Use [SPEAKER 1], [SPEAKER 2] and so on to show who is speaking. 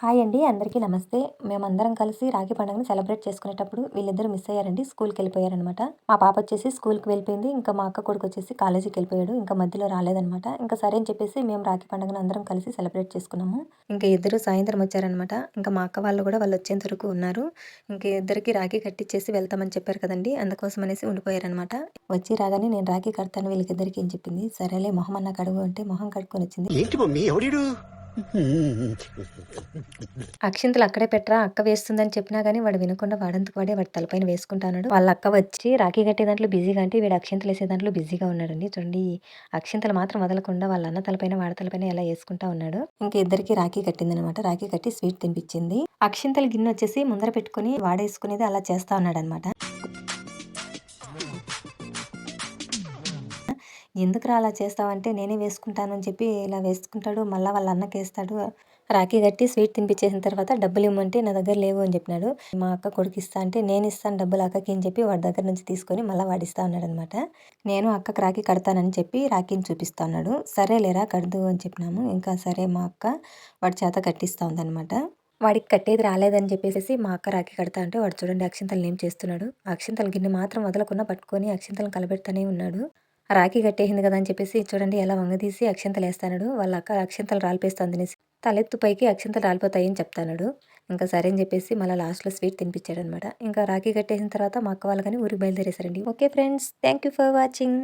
[SPEAKER 1] Hi అండి అందరికీ నమస్తే. మేమందరం కలిసి రాఖీ పండుగను సెలబ్రేట్ చేసుకునేటప్పుడు వీళ్ళిద్దరూ మిస్ అయ్యారండి స్కూల్కి వెళ్ళిపోయారనమాట మా పాప వచ్చేసి స్కూల్కి వెళ్ళిపోయింది ఇంకా మా అక్క కొడుకు వచ్చేసి కాలేజీకి వెళ్ళిపోయాడు ఇంకా మధ్యలో రాలేదనమాట ఇంకా సరే అని చెప్పేసి మేము రాఖీ పండుగను అందరం కలిసి సెలబ్రేట్ చేసుకున్నాము. ఇంకా ఇద్దరు సాయంత్రం వచ్చారనమాట ఇంకా మా అక్క వాళ్ళు కూడా వాళ్ళు వచ్చేంత వరకు ఉన్నారు. ఇంకా ఇద్దరికి రాఖీ కట్టించేసి వెళ్తామని చెప్పారు కదండి అందుకోసం అనేసి ఉండిపోయారనమాట వచ్చి రాగానే నేను రాఖీ కడతాను వీళ్ళకిద్దరికి ఏం చెప్పింది? సరేలే మొహం అన్న కడుగు అంటే మొహం కడుక్కొని వచ్చింది. అక్షింతలు అక్కడే పెట్టరా అక్క వేస్తుందని చెప్పినా కానీ వాడు వినకుండా వాడంతకు వాడే వాడి తలపైన వేసుకుంటాడు వాళ్ళ అక్క వచ్చి రాఖీ కట్టే దాంట్లో బిజీగా అంటే వీడు అక్షింతలు వేసే దాంట్లో బిజీగా ఉన్నాడండి. చూడండి అక్షింతలు మాత్రం వదలకుండా వాళ్ళ అన్న తలపైన వాడి తలపైన ఎలా వేసుకుంటా ఉన్నాడు. ఇంకా ఇద్దరికి రాఖీ కట్టింది అనమాట రాఖీ కట్టి స్వీట్ తినిపించింది. అక్షింతలు గిన్నె వచ్చేసి ముందర పెట్టుకుని వాడేసుకునేది అలా చేస్తా ఉన్నాడు అనమాట ఎందుకురా అలా చేస్తావంటే నేనే వేసుకుంటాను అని చెప్పి ఇలా వేసుకుంటాడు. మళ్ళీ వాళ్ళ అన్నకి వేస్తాడు రాఖీ కట్టి స్వీట్ తినిపించేసిన తర్వాత డబ్బులు ఇవ్వమంటే నా దగ్గర లేవు అని చెప్పినాడు. మా అక్క కొడుకు ఇస్తా అంటే నేను ఇస్తాను డబ్బులు అక్కకి అని చెప్పి వాడి దగ్గర నుంచి తీసుకొని మళ్ళీ వాడిస్తా ఉన్నాడు అనమాట నేను అక్కకి రాఖీ కడతానని చెప్పి రాఖీని చూపిస్తా ఉన్నాడు సరే లేరా కడదు అని చెప్పినాము. ఇంకా సరే మా అక్క వాడి చేత కట్టిస్తా ఉందనమాట వాడికి కట్టేది రాలేదని చెప్పేసి మా అక్క రాఖీ కడతా అంటే వాడు చూడండి అక్షింతలు ఏం చేస్తున్నాడు. అక్షింతల గిన్నె మాత్రం వదలకుండా పట్టుకొని అక్షింతలను కలబెడతానే ఉన్నాడు. రాఖీ కట్టేసింది కదా అని చెప్పేసి చూడండి ఎలా వంగదీసి అక్షంతలు వేస్తాడు వాళ్ళ అక్క అక్షంతలు రాలిపేస్తుంది అనేసి. తలెత్తు పైకి అక్షంతలు రాలిపోతాయి అని చెప్తాడు ఇంకా సరే అని చెప్పేసి మళ్ళీ లాస్ట్లో స్వీట్ తినిపించాడు అనమాట ఇంకా రాఖీ కట్టేసిన తర్వాత మా అక్క వాళ్ళకని ఊరికి బయలుదేరేశారండి. Okay friends thank you for watching.